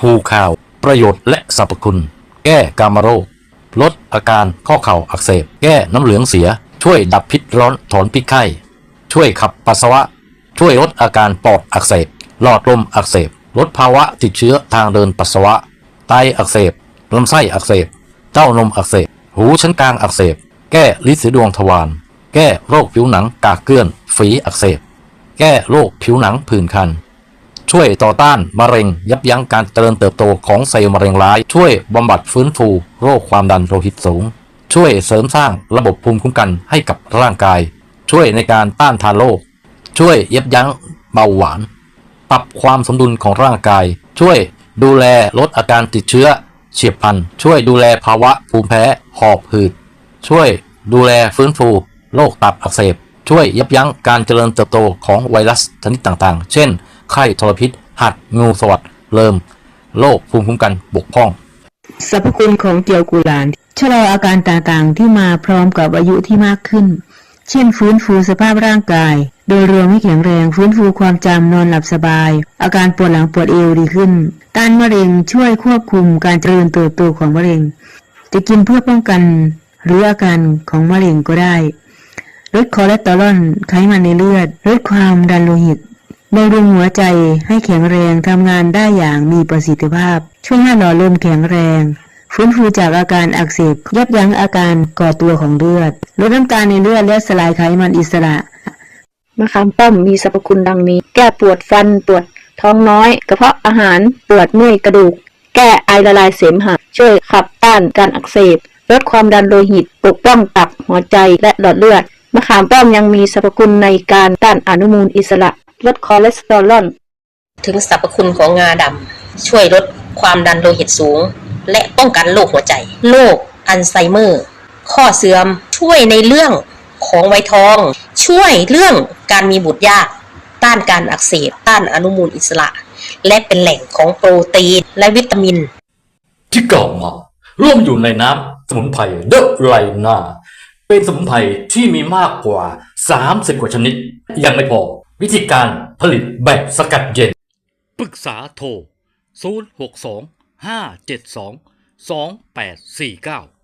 ภูข่าว ประโยชน์และสรรพคุณ แก้กามโรค ลดอาการข้อเข่าอักเสบ แก้น้ำเหลืองเสีย ช่วยดับพิษร้อนถอนพิษไข้ ช่วยขับปัสสาวะ ช่วยลดอาการปอดอักเสบ หลอดลมอักเสบ ลดภาวะติดเชื้อทางเดินปัสสาวะ ไตอักเสบลำไส้อักเสบ เต้านมอักเสบ หูชั้นกลางอักเสบ แก้ลิสีดวงทวาร แก้โรคผิวหนังกากเกลื่อน ฝีอักเสบ แก้โรคผิวหนังผื่นคัน ช่วยต่อต้านมะเร็ง ยับยั้งการเจริญเติบโตของเซลล์มะเร็งร้าย ช่วยบำบัดฟื้นฟูโรคความดันโลหิตสูง ช่วยเสริมสร้างระบบภูมิคุ้มกันให้กับร่างกาย ช่วยในการต้านทานโรคช่วยยับยั้งเบาหวาน ปรับความสมดุลของร่างกาย ช่วยดูแลลดอาการติดเชื้อเฉียบพลันช่วยดูแลภาวะภูมิแพ้หอบหืด ช่วยดูแลฟื้นฟูโรคตับอักเสบ ช่วยยับยั้งการเจริญเติบโตของไวรัสชนิดต่างๆ เช่น ไข้ทรพิษ หัดงูสวัสดเริมโรคภูมิคุ้มกันบกพร่อง สรรพคุณของเจียวกุหลานชะลออาการต่างๆที่มาพร้อมกับอายุที่มากขึ้น เช่น ฟื้นฟูสภาพร่างกาย โดยรวมให้แข็งแรง ฟื้นฟูความจำนอนหลับสบาย อาการปวดหลังปวดเอวดีขึ้น ต้านมะเร็งช่วยควบคุมการเจริญเติบโตของมะเร็ง จะกินเพื่อป้องกันหรืออาการของมะเร็งก็ได้ลดคอเลสเตอรอลไขมันในเลือดลดความดันโลหิต บำรุงหัวใจให้แข็งแรงทำงานได้อย่างมีประสิทธิภาพ ช่วยให้หล่อเริ่มแข็งแรงฟื้นฟูจากอาการอักเสบยับยั้งอาการก่อตัวของเลือด ลดน้ำตาลในเลือดและสลายไขมันอิสระ มะขามป้อมมีสรรพคุณดังนี้ แก้ปวดฟันปวดท้องน้อย กระเพาะอาหารปวดเมื่อยกระดูก แก้ไอละลายเสมหะ ช่วยขับต้านการอักเสบ ลดความดันโลหิต ปกป้องตับหัวใจและหลอดเลือด มะขามป้อมยังมีสรรพคุณในการต้านอนุมูลอิสระ ลดคอเลสเตอรอลถึงสรรพคุณของงาดำช่วยลดความดันโลหิตสูง และป้องกันโรคหัวใจ โรคอัลไซเมอร์ ข้อเสื่อมช่วยในเรื่องของไวทอง ช่วยเรื่องการมีบุตรยาก ต้านการอักเสบ ต้านอนุมูลอิสระ และเป็นแหล่งของโปรตีนและวิตามิน ที่เก่ามาร่วมอยู่ในน้ำสมุนไพรเดอะไรนาเป็นสมุนไพรที่มีมากกว่า 30 กว่าชนิด ยังไม่พอ วิธีการผลิตแบบสกัดเย็น ปรึกษาโทร 062 572 2849